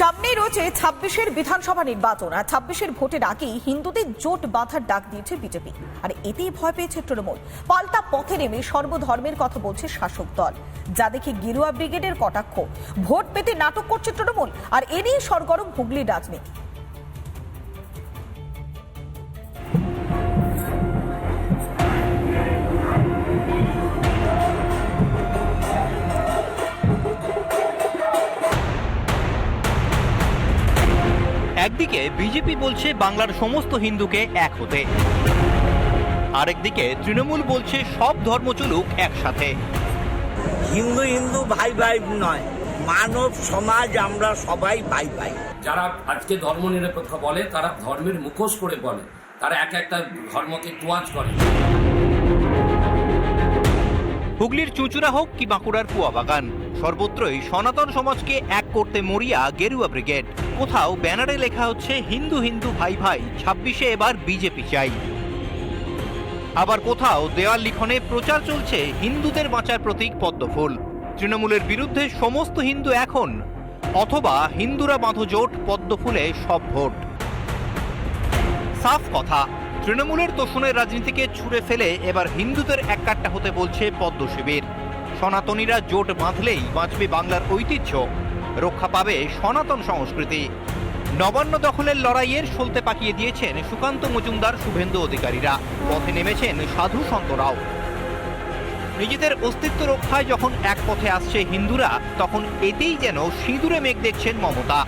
সামনেই রয়েছে ছাব্বিশের বিধানসভা নির্বাচন, আর ছাব্বিশের ভোটের আগেই হিন্দুদের জোট বাঁধার ডাক দিয়েছে বিজেপি। আর এতেই ভয় পেয়েছে তৃণমূল। পাল্টা পথে নেমে সর্বধর্মের কথা বলছে শাসক দল। যা দেখে গেরুয়া ব্রিগেডের কটাক্ষ। ভোট পেতে নাটক করছে তৃণমূল, আর এ নিয়ে সরগরম হুগলির রাজনীতি। একদিকে বিজেপি বলছে বাংলার সমস্ত হিন্দুকে এক হতে। আরেকদিকে তৃণমূল বলছে সব ধর্ম চলুক একসাথে। হিন্দু হিন্দু ভাই ভাই নয় মানব সমাজ আমরা সবাই ভাই ভাই। যারা আজকে ধর্মনিরপেক্ষ বলে তারা ধর্মের মুখোশ করে বলে। তারা এক একটা ধর্মকে তোয়াজ করে। হুগলির চুঁচুড়া হোক কি বাঁকুড়ার কুয়া বাগান। সর্বত্রই সনাতন সমাজকে এক করতে মরিয়া গেরুয়া ব্রিগেড। কোথাও ব্যানারে লেখা হচ্ছে, হিন্দু হিন্দু, ভাই ভাই, ছাব্বিশে এবার বিজেপি চাই। আবার কোথাও দেওয়াল লিখনে প্রচার চলছে, হিন্দুদের বাঁচার প্রতীক পদ্মফুল তৃণমূলের বিরুদ্ধে সমস্ত হিন্দু এখন, অথবা হিন্দুরা বাঁধো জোট পদ্মফুলে সব ভোট। সাফ কথা, তৃণমূলের তোষণের রাজনীতিকে ছুড়ে ফেলে এবার হিন্দুদের এককাট্টা হতে বলছে পদ্ম শিবির। সনাতনীরা জোট বাঁধলেই বাঁচবে বাংলার ঐতিহ্য। রক্ষা পাবে সনাতন সংস্কৃতি। নবান্ন দখলের লড়াইয়ের সলতে পাকিয়ে দিয়েছেন সুকান্ত মজুমদার শুভেন্দু অধিকারীরা। পথে নেমেছেন সাধু সন্তরাও নিজেদের অস্তিত্ব রক্ষায় যখন এক পথে আসছে হিন্দুরা, তখন এতেই যেন সিঁদুরে মেঘ দেখছেন মমতা।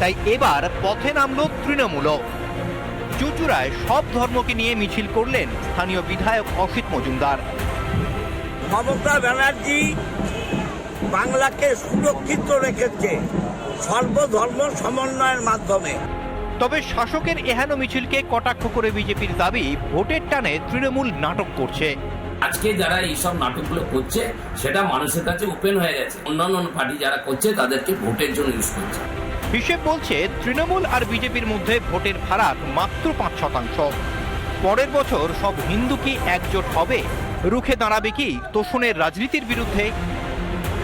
তাই এবার পথে নামল তৃণমূলও। চুচুড়ায় সব ধর্মকে নিয়ে মিছিল করলেন স্থানীয় বিধায়ক অসিত মজুমদার। মমতা ব্যানার্জি বাংলাকে সুরক্ষিত রেখেছে সর্বধর্ম সমন্বয়ের মাধ্যমে। তবে শাসকের এহেন মিছিলকে কটাক্ষ করে বিজেপির দাবি ভোটের টানে তৃণমূল নাটক করছে। আজকে যারা এইসব নাটকগুলো করছে সেটা মানুষের কাছে ওপেন হয়ে গেছে। অন্যান্য পার্টি যারা করছে তাদেরকে ভোটের জন্য ইউজ করছে। হিসেব বলছে তৃণমূল আর বিজেপির মধ্যে ভোটের ফারাক মাত্র পাঁচ শতাংশ। পরের বছর সব হিন্দু কি একজোট হবে? রুখে দাঁড়াবে কি তোষণের রাজনীতির বিরুদ্ধে?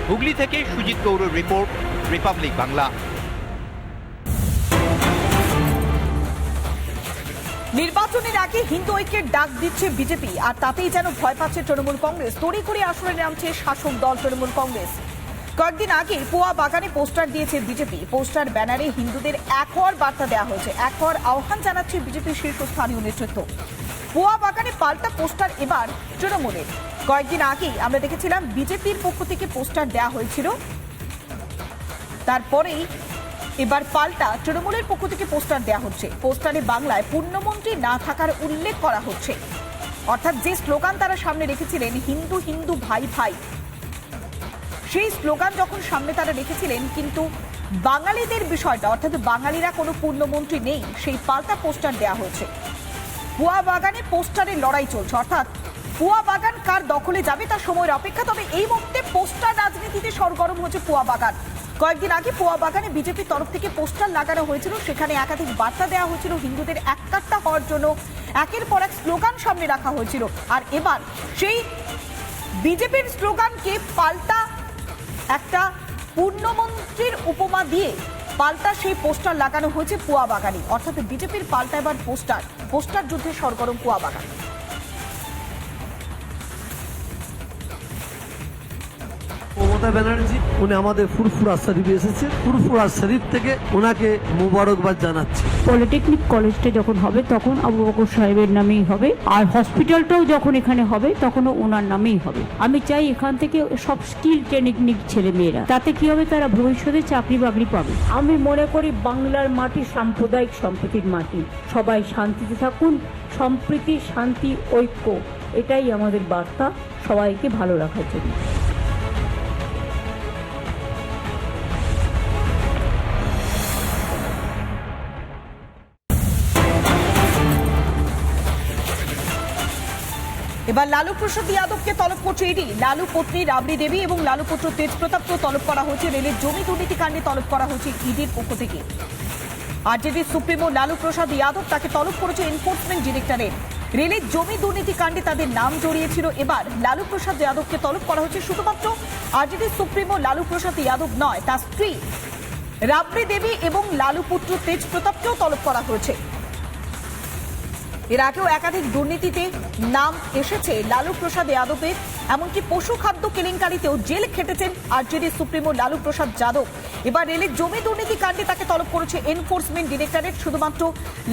হুগলি থেকে সুজিত গৌড়ের রিপোর্ট, রিপাবলিক বাংলা। নির্বাচনের আগে হিন্দু ঐক্যের ডাক দিচ্ছে বিজেপি, আর তাতেই যেন ভয় পাচ্ছে তৃণমূল কংগ্রেস। তড়ি করে আসরে নামছে শাসক দল তৃণমূল কংগ্রেস। কয়েকদিন আগে পোয়া বাগানে পোস্টার দিয়েছে বিজেপি। পোস্টার ব্যানারে হিন্দুদের এক হওয়ার বার্তা দেওয়া হয়েছে। এক হওয়ার আহ্বান জানাচ্ছে বিজেপির শীর্ষস্থানীয় নেতৃত্ব। পোয়া বাগানে পাল্টা পোস্টার এবার তৃণমূলের। কয়েকদিন আগেই আমরা দেখেছিলাম বিজেপির পক্ষ থেকে পোস্টার দেওয়া হয়েছিল। তারপরেই এবার পাল্টা তৃণমূলের পক্ষ থেকে পোস্টার দেওয়া হচ্ছে। পোস্টারে বাংলায় পূর্ণমন্ত্রী না থাকার উল্লেখ করা হচ্ছে। অর্থাৎ যে স্লোগান তারা সামনে রেখেছিলেন, হিন্দু হিন্দু, ভাই ভাই। সেই স্লোগান যখন সামনে তারা রেখেছিলেন, কিন্তু বাঙালিদের বিষয়টা, অর্থাৎ বাঙালিরা কোনো পূর্ণমন্ত্রী নেই, সেই পাল্টা পোস্টার দেওয়া হয়েছে। পুয়া বাগানে পোস্টারের লড়াই চলছে, অর্থাৎ পুয়া বাগান কার দখলে যাবে তার সময়ের অপেক্ষা, তবে এই মুহূর্তে পোস্টার রাজনীতিতে সরগরম হচ্ছে পুয়া বাগান। কয়েকদিন আগে পোয়া বাগানে বিজেপির তরফ থেকে পোস্টার লাগানো হয়েছিল, সেখানে একাধিক বার্তা দেওয়া হয়েছিল, হিন্দুদের এককাট্টা হওয়ার জন্য একের পর এক স্লোগান সামনে রাখা হয়েছিল। আর এবার সেই বিজেপির স্লোগানকে পাল্টা একটা পূর্ণমন্ত্রীর উপমা দিয়ে পাল্টা সেই পোস্টার লাগানো হয়েছে পুয়া বাগানে অর্থাৎ বিজেপির পাল্টা এবার পোস্টার পোস্টার যুদ্ধে সরগরম পুয়া মমতা ব্যানার্জি, উনি আমাদের ফুরফুরা শরীফ এসেছে ফুরফুরা শরীফ থেকে ওনাকে মুবারকবাদ জানাচ্ছি। পলিটেকনিক কলেজটা যখন হবে, তখন আবু বকর সাহেবের নামেই হবে। আর হসপিটালটাও যখন এখানে হবে, তখনও ওনার নামেই হবে। আমি চাই এখান থেকে সব স্কিল ট্রেনিং ছেলে মেয়েরা তাতে কি হবে তারা ভবিষ্যতে চাকরি বাকরি পাবে। আমি মনে করি বাংলার মাটি সাম্প্রদায়িক সম্প্রীতির মাটি। সবাই শান্তিতে থাকুন, সম্প্রীতি, শান্তি, ঐক্য, এটাই আমাদের বার্তা। সবাইকে ভালো রাখার জন্য। এবার লালু প্রসাদ যাদবকে তলব করছে ইডি। লালু পত্নী রাবড়ি দেবী এবং লালু পুত্র তেজ প্রতাপকেও তলব করা হয়েছে। রেলের জমি দুর্নীতি কাণ্ডে তলব করা হয়েছে ইডির পক্ষ থেকে। আরজেডি সুপ্রিমো লালু প্রসাদ যাদব তাকে তলব করেছে এনফোর্সমেন্ট ডিরেক্টরেট রেলের জমি দুর্নীতি কাণ্ডে তাদের নাম জড়িয়েছিল এবার। লালু প্রসাদ যাদবকে তলব করা হয়েছে শুধুমাত্র আরজেডি সুপ্রিমো লালু প্রসাদ যাদব নয়, তার স্ত্রী। রাবড়ি দেবী এবং লালু পুত্র তেজ প্রতাপকেও তলব করা হয়েছে। এর আগেও একাধিক দুর্নীতিতে নাম এসেছে লালু প্রসাদ যাদবের এমনকি পশু খাদ্য কেলেঙ্কারিতেও জেল খেটেছেন আরজেডি সুপ্রিমো লালু প্রসাদ যাদব। এবার রেলের জমি দুর্নীতি কাণ্ডে তাকে তলব করেছে এনফোর্সমেন্ট ডিরেক্টরেট শুধুমাত্র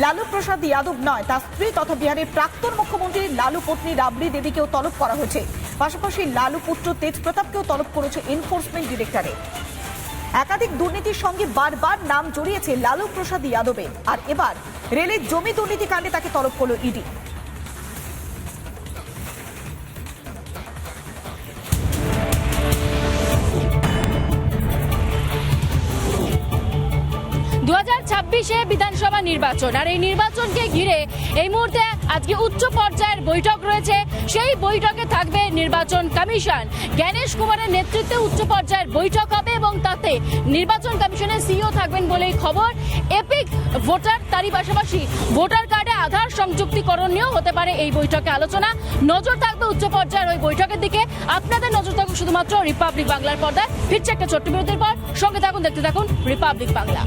লালু প্রসাদ যাদব নয়, তার স্ত্রী তথা বিহারের প্রাক্তন মুখ্যমন্ত্রী লালু পত্নী রাবড়ি দেবীকেও তলব করা হয়েছে। পাশাপাশি লালু পুত্র তেজ প্রতাপকেও তলব করেছে এনফোর্সমেন্ট ডিরেক্টরেট একাধিক দুর্নীতির সঙ্গে বারবার নাম জড়িয়েছে লালু প্রসাদ যাদবের আর এবার রেলের জমি দুর্নীতিকাণ্ডে তাকে তলব করল ইডি। ছাব্বিশে বিধানসভা নির্বাচন। আর এই নির্বাচনকে ঘিরে এই মুহূর্তে আজকে উচ্চ পর্যায়ের বৈঠক রয়েছে। সেই বৈঠকে থাকবে নির্বাচন কমিশন। জ্ঞানেশ কুমারের নেতৃত্বে উচ্চ পর্যায়ের বৈঠক হবে এবং তাতে নির্বাচন কমিশনের সিইও থাকবেন বলেই খবর। এপিক ভোটার তারই পাশাপাশি ভোটার কার্ডে আধার সংযুক্তিকরণ নিয়েও হতে পারে এই বৈঠকে আলোচনা। নজর থাকবে উচ্চ পর্যায়ের ওই বৈঠকের দিকে। আপনাদের নজর থাকুন শুধুমাত্র রিপাবলিক বাংলার পর্দায়। ফিরছে একটা ছোট্ট বিরতির পর। সঙ্গে থাকুন, দেখতে থাকুন রিপাবলিক বাংলা।